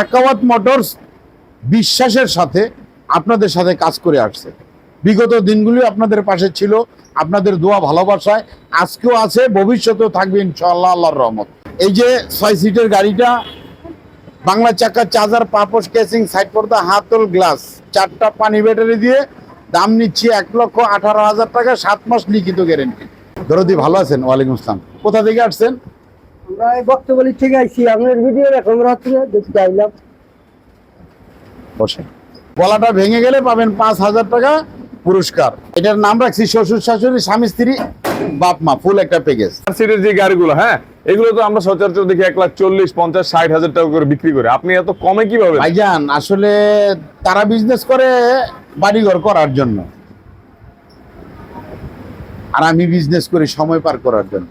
Sakawat motors বিশ্বাসের সাথে আপনাদের সাথে কাজ করে আসছে। বিগত দিনগুলি আপনাদের পাশে ছিল, আপনাদের দোয়া ভালোবাসায়। আজকেও আছে, ভবিষ্যতেও থাকবে ইনশাআল্লাহ আল্লাহর রহমত। এই যে ছয় সিটের গাড়িটা, বাংলা চাকা, চার্জার, পাপোশ, কেসিং, সাইড পর্দা, হাতল, গ্লাস, চারটা পানি ব্যাটারি দিয়ে দাম নিচ্ছি এক লক্ষ আঠারো হাজার টাকা, সাত মাস লিখিত গ্যারেন্টি দরদি, ভালো আছেন? ওয়ালাইকুম আসসালাম। কোথা থেকে আসছেন? আমরা এই বক্তব্যলি থেকে আইছি আপনার ভিডিও দেখো আমরা হচ্ছে দেখতে আইলাম। বসেন। গলাটা ভেঙে গেলে পাবেন পাঁচ হাজার টাকা পুরস্কার। এটার নাম রাখছি শ্বশুর শাশুড়ি স্বামী স্ত্রী বাপ মা ফুল একটা প্যাকেজ সিটের যে গাড়িগুলো হ্যাঁ? এগুলো তো আমরা সচরাচর দেখি এক লাখ চল্লিশ পঞ্চাশ ষাট হাজার টাকা করে বিক্রি করে। আপনি এত কমে কীভাবে? ভাইজান আসলে তারা বিজনেস করে বাড়িঘর করার জন্য। আর আমি বিজনেস করি সময় পার করার জন্য।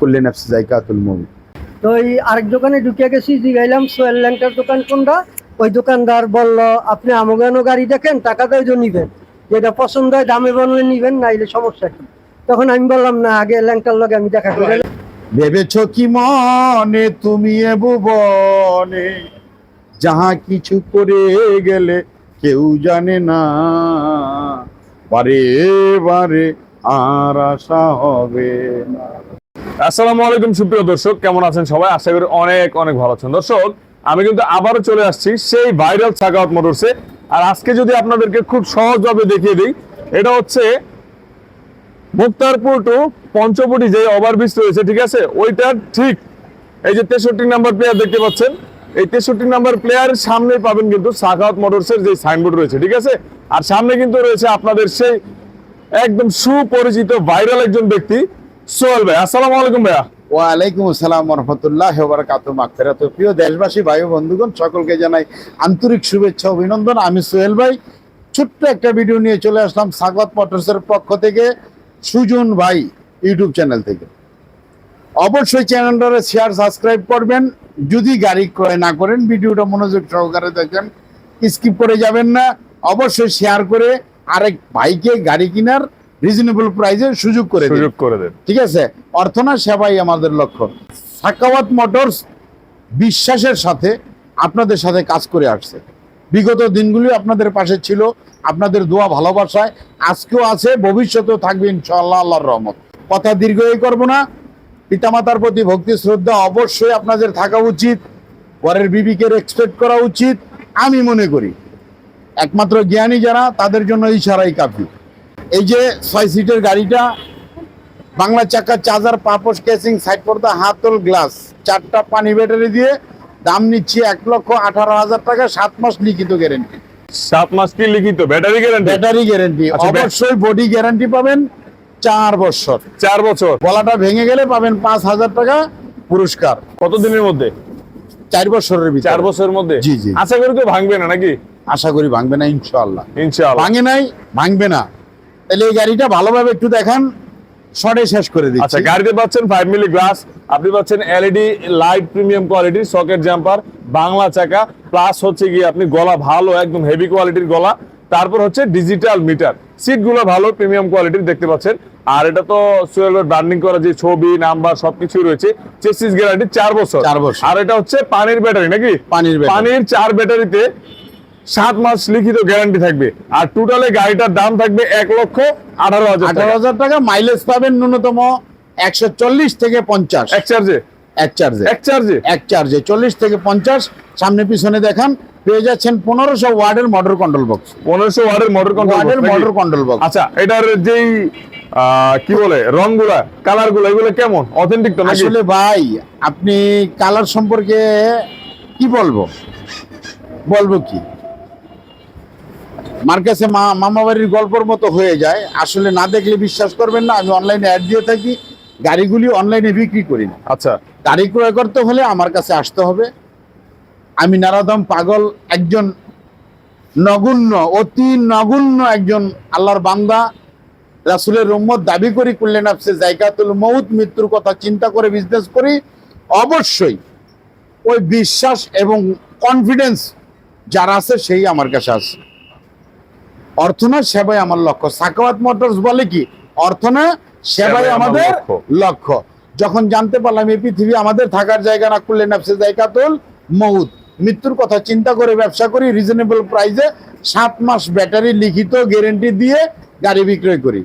করলেন জায়গাতুল মুভি তো এই আরেক দোকানে ঢুকে গেছি জিগাইলাম সোয়েল ল্যাংটার দোকান কোনটা? ওই দোকানদার বলল আপনি আমাগানো গাড়ি দেখেন টাকা দিয়ে নিবেন। যেটা পছন্দ হয় দামে বললে নিবেন নাইলে সমস্যা কি? তখন আমি বললাম না আগে ল্যাংটার লগে আমি দেখা করে ভেবেছ কি মনে তুমি এ ভুবনে যাহা কিছু করে গেলে কেউ জানে না। বারে বারে আর আশা হবে না। আসসালামু আলাইকুম, সুপ্রিয় দর্শক, কেমন আছেন সবাই? আশা করি অনেক অনেক ভালো আছেন। দর্শক, আমি কিন্তু আবারও চলে আসছি সেই ভাইরাল সাকাওয়াত মোটরসে আর আজকে যদি আপনাদেরকে খুব সহজভাবে দেখিয়ে দিই, এটা হচ্ছে মুক্তারপুর টু পঞ্চবটি যে ওভারব্রিজ রয়েছে, ঠিক আছে? ওইটার ঠিক এই যে তেষট্টি নাম্বার প্লেয়ার দেখতে পাচ্ছেন। এই তেষট্টি নাম্বার প্লেয়ারের সামনে পাবেন কিন্তু সাকাওয়াত মোটরসের যে সাইনবোর্ড রয়েছে, ঠিক আছে? আর সামনে কিন্তু রয়েছে আপনাদের সেই একদম সুপরিচিত ভাইরাল একজন ব্যক্তি। সোহেল ভাই, আসসালামু আলাইকুম ভাইয়া। ওয়ালাইকুম আসসালাম রহমতুল্লাহ বারাকাত মাগফিরাত প্রিয় দেশবাসী, ভাই বন্ধুগণ, সকলকে জানাই আন্তরিক শুভেচ্ছা, অভিনন্দন। আমি সোহেল ভাই, ছোট্ট একটা ভিডিও নিয়ে চলে আসলাম সাগত মোটরসের পক্ষ থেকে সুজন ভাই ইউটিউব চ্যানেল থেকে। অবশ্যই চ্যানেলটারে শেয়ার সাবস্ক্রাইব করবেন। যদি গাড়ি ক্রয় না করেন, ভিডিওটা মনোযোগ সহকারে দেখেন স্কিপ করে যাবেন না। অবশ্যই শেয়ার করে আরেক ভাইকে গাড়ি কেনার রিজনেবল প্রাইসে সুযোগ করে সুযোগ করে দেন ঠিক আছে? অর্থনা সেবাই আমাদের লক্ষ্য। সাকাওয়াত মোটরস বিশ্বাসের সাথে আপনাদের সাথে কাজ করে আসছে। বিগত দিনগুলি আপনাদের পাশে ছিল আপনাদের দোয়া ভালোবাসায়। আজকেও আছে ভবিষ্যতেও থাকবে ইনশাআল্লাহ আল্লাহর রহমত। কথা দীর্ঘই করব না। পিতামাতার প্রতি ভক্তি শ্রদ্ধা অবশ্যই আপনাদের থাকা উচিত। পরের বিবিকে রেসপেক্ট করা উচিত। আমি মনে করি একমাত্র জ্ঞানী যারা তাদের জন্য ইশারাই কাফি। এই যে ছয় সিটের গাড়িটা বাংলা চাকা চার্জার পাপোশ কেসিং সাইড পর্দা হাতল গ্লাস চারটা পানি ব্যাটারি দিয়ে দাম নিচ্ছি এক লক্ষ আঠারো হাজার টাকা সাত মাস লিখিত গ্যারেন্টি সাত মাস কি লিখিত? ব্যাটারি গ্যারেন্টি ব্যাটারি গ্যারেন্টি আচ্ছা, অবশ্যই বডি গ্যারান্টি পাবেন চার বছর। চার বছর? গলাটা ভেঙে গেলে পাবেন পাঁচ হাজার টাকা পুরস্কার। কত দিনের মধ্যে? চার বছরের ভিতরে। চার বছরের মধ্যে? জি, জি। আশা করি তো ভাঙবে না নাকি? আশা করি ভাঙবে না ইনশাআল্লাহ। ইনশাআল্লাহ। ভাঙে নাই ভাঙবে না। তাহলে এই গাড়িটা ভালোভাবে একটু দেখান শর্টে শেষ করে দিচ্ছি। আচ্ছা গাড়িতে পাচ্ছেন ফাইভ মিলি গ্লাস আপনি পাচ্ছেন এলইডি লাইট প্রিমিয়াম কোয়ালিটির সকেট জাম্পার বাংলা চাকা প্লাস হচ্ছে গিয়ে আপনি গলা ভালো একদম হেভি কোয়ালিটির গলা। তারপর হচ্ছে ডিজিটাল মিটার সিটগুলো ভালো প্রিমিয়াম কোয়ালিটির দেখতে পাচ্ছেন। আর এটা তো সুয়েলের ব্র্যান্ডিং করা যে ছবি নাম্বার সবকিছু রয়েছে চেসিস গ্যারান্টি চার বছর। চার বছর। আর এটা হচ্ছে পানির ব্যাটারি নাকি? পানির। পানির চার ব্যাটারিতে সাত মাস লিখিত গ্যারান্টি থাকবে। আর টোটালে গাড়িটার দাম থাকবে এক লক্ষ আঠারো হাজার আঠারো হাজার টাকা মাইলেজ পাবেন ন্যূনতম একশো চল্লিশ থেকে পঞ্চাশ। এক চার্জে এক চার্জে এক চার্জে এক চার্জে চল্লিশ থেকে পঞ্চাশ সামনে পিছনে দেখান পেয়ে যাচ্ছেন পনেরোশো ওয়ার্ডের মোটর কন্ট্রোল বক্স পনেরোশো ওয়ার্ডের মোটর ওয়ার্ডের মোটর কন্ট্রোল কন্ট্রোল বক্স আচ্ছা এটার যেই কি বলে রংগুলা কালারগুলা এগুলো কেমন? অথেন্টিক তো আসলে ভাই আপনি কালার সম্পর্কে কি বলব? বলব কি? আমার কাছে মা- মামা বাড়ির গল্পর মতো হয়ে যায়। আসলে না দেখলে বিশ্বাস করবেন না আমি অনলাইনে অ্যাড দিয়ে থাকি গাড়িগুলি অনলাইনে বিক্রি করি না। আচ্ছা। গাড়ি ক্রয় করতে হলে আমার কাছে আসতে হবে। আমি নারাদম পাগল একজন নগুণ্য অতি নগুণ্য একজন আল্লাহর বান্দা। রাসুলের রম্মত দাবি করি করলেন আপসে জায়গাতুল মৌত মৃত্যুর কথা চিন্তা করে বিজনেস করি। অবশ্যই ওই বিশ্বাস এবং কনফিডেন্স যারা আছে সেই আমার কাছে আছে। অর্থনা সেবাই আমার লক্ষ্য। সাকাওয়াত মোটরস বলে কি? অর্থনা সেবাই আমাদের লক্ষ্য। যখন জানতে পারলাম এই পৃথিবী আমাদের থাকার জায়গা না করলে নাফসে জায়গাতুল মৌত মৃত্যুর কথা চিন্তা করে ব্যবসা করি রিজনেবল প্রাইসে সাত মাস ব্যাটারি লিখিত গ্যারেন্টি দিয়ে গাড়ি বিক্রয় করি।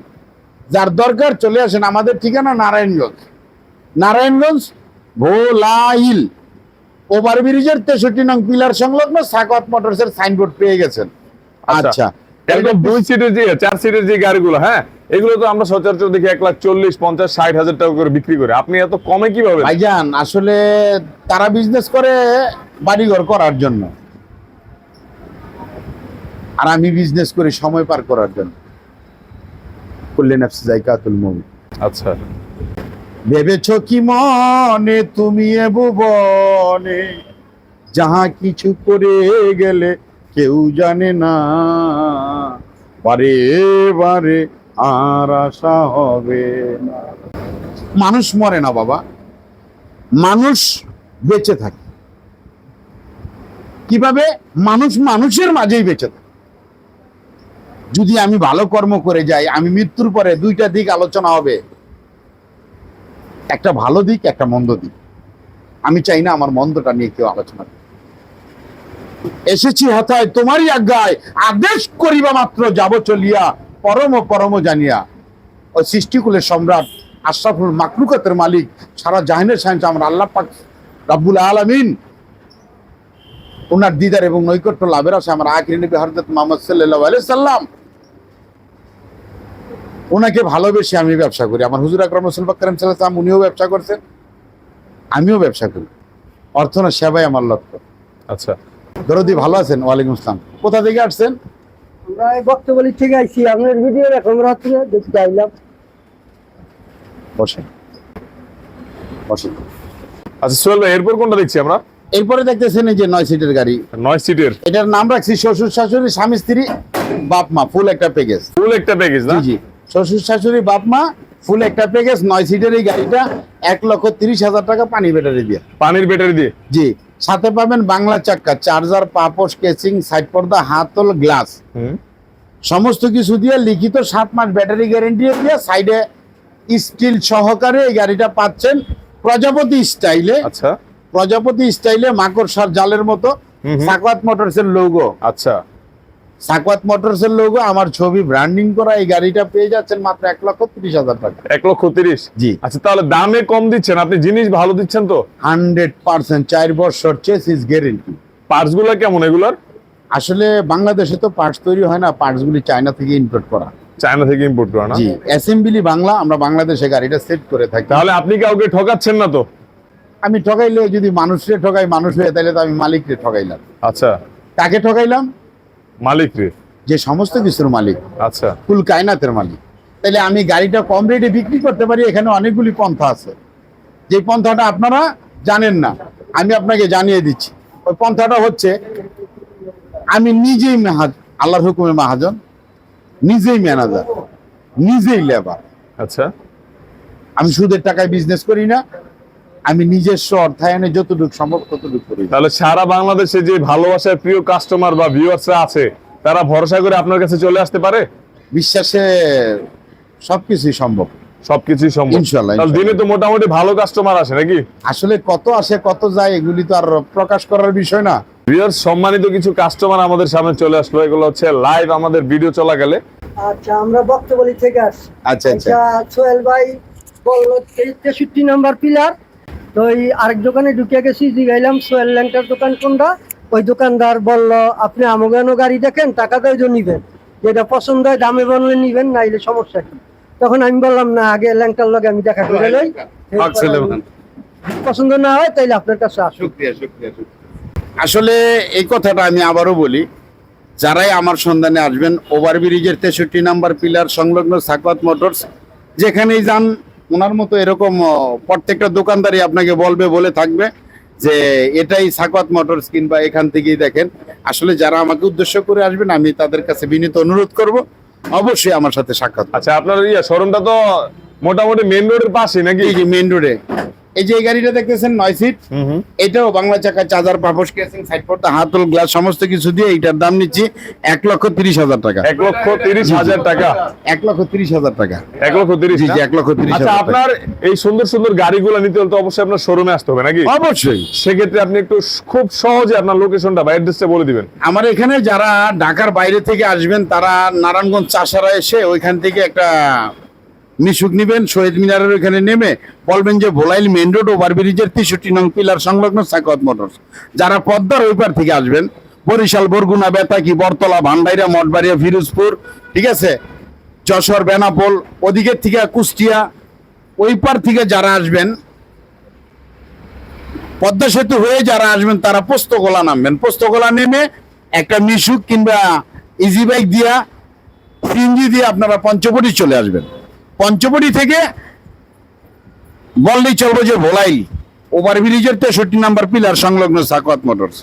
যার দরকার চলে আসেন আমাদের ঠিকানা নারায়ণগঞ্জ। নারায়ণগঞ্জ ভোলাইল। ওভারব্রিজের তেষট্টি নং পিলার সংলগ্ন সাকত মোটরসের সাইনবোর্ড পেয়ে গেছেন। আচ্ছা। এরকম দুই সিটের যে চার সিটের যে গাড়িগুলো হ্যাঁ? এগুলো তো আমরা সচরাচর দেখি এক লাখ চল্লিশ পঞ্চাশ ষাট হাজার টাকা করে বিক্রি করে। আপনি এত কমে কীভাবে? ভাইজান আসলে তারা বিজনেস করে বাড়িঘর করার জন্য। আর আমি বিজনেস করি সময় পার করার জন্য। করলেন জায়কাতুল মুমিন আচ্ছা। ভেবেছ কি মনে? তুমি এ ভুবনে। যাহা কিছু করে গেলে কেউ জানে না। বারে বারে আর আশা হবে না। মানুষ মরে না বাবা। মানুষ বেঁচে থাকে। কীভাবে? মানুষ মানুষের মাঝেই বেঁচে থাকে। যদি আমি ভালো কর্ম করে যাই, আমি মৃত্যুর পরে দুইটা দিক আলোচনা হবে। একটা ভালো দিক, একটা মন্দ দিক। আমি চাই না আমার মন্দটা নিয়ে কেউ আলোচনা। এসেছি হাতায় তোমারই আজ্ঞায়। আদেশ করিবা মাত্র যাব চলিয়া, পরম পরম জানিয়া। ওই সৃষ্টিকুলের সম্রাট আশরাফুল মাকলুকাতের মালিক সারা জাহিনের সাইন্স আমার আল্লাহ পাক রাব্বুল আলামিন ওনার দিদার এবং নৈকট্য লাভের আছে আমার আখির নবী হযরত মুহাম্মদ আলাইহি সাল্লাম ওনাকে ভালোবেসে আমি ব্যবসা করি। আমার হুজুর আকরাম রসুল বাকরাম সাল্লাম উনিও ব্যবসা করছেন, আমিও ব্যবসা করি। অর্থ না সেবাই আমার লক্ষ্য। আচ্ছা। দরদি ভালো আছেন? ওয়ালাইকুম আসসালাম। কোথা থেকে আসছেন? আমরা এই বক্তবলি থেকে আইছি আপনার ভিডিও এখন রাত্রে দেখতে আইলাম। বসেন। বসেন। আচ্ছা সোহেল ভাই এরপর কোনটা দেখছি আমরা? এরপরে দেখতেছেন এই যে নয় সিটের গাড়ি। নয় সিটের। এটার নাম রাখছি শ্বশুর শাশুড়ি স্বামী স্ত্রী বাপ মা ফুল একটা প্যাকেজ ফুল একটা প্যাকেজ না? জি শ্বশুর শাশুড়ি বাপ মা ফুল একটা প্যাকেজ নয় সিটের এই গাড়িটা এক লক্ষ তিরিশ হাজার টাকা পানি ব্যাটারি দিয়ে। পানির ব্যাটারি দিয়ে? জি। সাথে পাবেন বাংলা চাক্কা চার্জার পাপোশ কেসিং সাইড পর্দা হাতল গ্লাস। হুম। সমস্ত কিছু দিয়ে লিখিত সাত মাস ব্যাটারি গ্যারেন্টি দিয়ে সাইডে স্টিল সহকারে এই গাড়িটা পাচ্ছেন প্রজাপতি স্টাইলে। আচ্ছা। প্রজাপতি স্টাইলে মাকড়সার জালের মতো সাকাত মোটরসের সাকওয়াত মোটরস এর লোগো আচ্ছা। সাকওয়াত মোটরস এর লোগো আমার ছবি ব্র্যান্ডিং করা এই গাড়িটা পেয়ে যাচ্ছেন মাত্র এক লক্ষ তিরিশ হাজার টাকা। এক লক্ষ তিরিশ? জি। আচ্ছা তাহলে দামে কম দিচ্ছেন আপনি জিনিস ভালো দিচ্ছেন তো? হান্ড্রেড পার্সেন্ট চার বছর চেস ইজ গ্যারেন্টি পার্টসগুলো কেমন এগুলোর? আসলে বাংলাদেশে তো পার্টস তৈরি হয় না পার্টস গুলি চায়না থেকে ইম্পোর্ট করা। চায়না থেকে ইম্পোর্ট করা না? জি অ্যাসেম্বলি বাংলা আমরা বাংলাদেশে গাড়িটা সেট করে থাকি। তাহলে আপনি কাউকে ঠকাচ্ছেন না তো? আমি ঠকাইলে যদি মানুষকে ঠকাই মানুষ হয়ে তাহলে তো আমি মালিককে ঠকাইলাম। আচ্ছা। কাকে ঠকাইলাম? মালিক রে? যে সমস্ত কিছুর মালিক। আচ্ছা। ফুল কায়নাতের মালিক। তাহলে আমি গাড়িটা কম রেটে বিক্রি করতে পারি এখানে অনেকগুলি পন্থা আছে। যে পন্থাটা আপনারা জানেন না আমি আপনাকে জানিয়ে দিচ্ছি। ওই পন্থাটা হচ্ছে আমি নিজেই মেহাজ আল্লাহর হুকুমে মাহাজন নিজেই ম্যানেজার নিজেই লেবার। আচ্ছা। আমি সুদের টাকায় বিজনেস করি না আমি নিজস্ব অর্থায়নে যতটুকু সম্ভব ততটুকু করি। তাহলে সারা বাংলাদেশে যে ভালোবাসার প্রিয় কাস্টমার বা ভিউয়ার্সরা আছে তারা ভরসা করে আপনার কাছে চলে আসতে পারে? বিশ্বাসে সবকিছুই সম্ভব। সবকিছুই সম্ভব। ইনশাল্লাহ, তাহলে দিনে তো মোটামুটি ভালো কাস্টমার আসে নাকি? আসলে কত আসে কত যায় এগুলি তো আর প্রকাশ করার বিষয় না। ভিউয়ার্স সম্মানিত কিছু কাস্টমার আমাদের সামনে চলে আসলো। এগুলো হচ্ছে লাইভ আমাদের ভিডিও চলা গেলে আচ্ছা আমরা বক্তবলি থেকে আসছি আচ্ছা আচ্ছা। সোহেল ভাই বলল তেষট্টি নাম্বার পিলার তো ওই আরেক দোকানে ঢুকে গেছি জিগাইলাম সোহেল ল্যাংটার দোকান কোনটা? ওই দোকানদার বলল আপনি আমগানো গাড়ি দেখেন টাকা দেয় নিবেন? যেটা পছন্দ হয় দামে বললে নিবেন নাইলে সমস্যা কি? তখন আমি বললাম না আগে ল্যাংটার লগে আমি দেখা করে লই। পছন্দ না হয় তাইলে আপনার কাছে আসুন আসলে এই কথাটা আমি আবারও বলি যারাই আমার সন্ধানে আসবেন ওভারব্রিজের তেষট্টি নাম্বার পিলার সংলগ্ন সাকওয়াত মোটরস যেখানেই যান ওনার মতো এরকম প্রত্যেকটা দোকানদারই আপনাকে বলবে বলে থাকবে যে এটাই সাকওয়াত মোটরস কিংবা এখান থেকেই দেখেন। আসলে যারা আমাকে উদ্দেশ্য করে আসবেন আমি তাদের কাছে বিনীত অনুরোধ করব অবশ্যই আমার সাথে সাক্ষাৎ আচ্ছা আপনার ইয়া শোরুমটা তো মোটামুটি মেন রোডের পাশে নাকি? মেন রোডে এই যে এই গাড়িটা দেখতেছেন নয় সিট এটাও বাংলা চাকা চার্জার পাপস কেসিং সাইড পড়তে হাতল গ্লাস সমস্ত কিছু দিয়ে এটার দাম নিচ্ছি এক লক্ষ তিরিশ হাজার টাকা। এক লক্ষ তিরিশ হাজার টাকা। এক লক্ষ তিরিশ হাজার টাকা। এক লক্ষ তিরিশ জি, এক লক্ষ তিরিশ আচ্ছা আপনার এই সুন্দর সুন্দর গাড়িগুলো নিতে হলে তো অবশ্যই আপনার শোরুমে আসতে হবে নাকি? অবশ্যই। সেক্ষেত্রে আপনি একটু খুব সহজে আপনার লোকেশনটা বা অ্যাড্রেসটা বলে দিবেন। আমার এখানে যারা ঢাকার বাইরে থেকে আসবেন তারা নারায়ণগঞ্জ চাষারা এসে ওইখান থেকে একটা মিশুক নিবেন, শহীদ মিনারের ওইখানে নেমে বলবেন যে ভোলাইল মেন রোড ওভারব্রিজের তেষট্টি নং পিলার সংলগ্ন সাকত মোটরস। যারা পদ্মার ওই পার থেকে আসবেন, বরিশাল, বরগুনা, বেতাকি, বরতলা, ভান্ডাইরা, মঠবাড়িয়া, ফিরোজপুর, ঠিক আছে? যশোর, বেনাপোল, ওদিকের থেকে কুষ্টিয়া, ওই পার থেকে যারা আসবেন, পদ্মা সেতু হয়ে যারা আসবেন, তারা পোস্তগোলা নামবেন। পোস্তগোলা নেমে একটা মিশুক কিংবা ইজি বাইক দিয়া, সিএনজি দিয়ে আপনারা পঞ্চবটি চলে আসবেন। পঞ্চবটি থেকে বললেই চৌরজে ভোলাই ওভার ব্রিজের তেষট্টি নাম্বার পিলার সংলগ্ন সাকওয়াত মোটরস।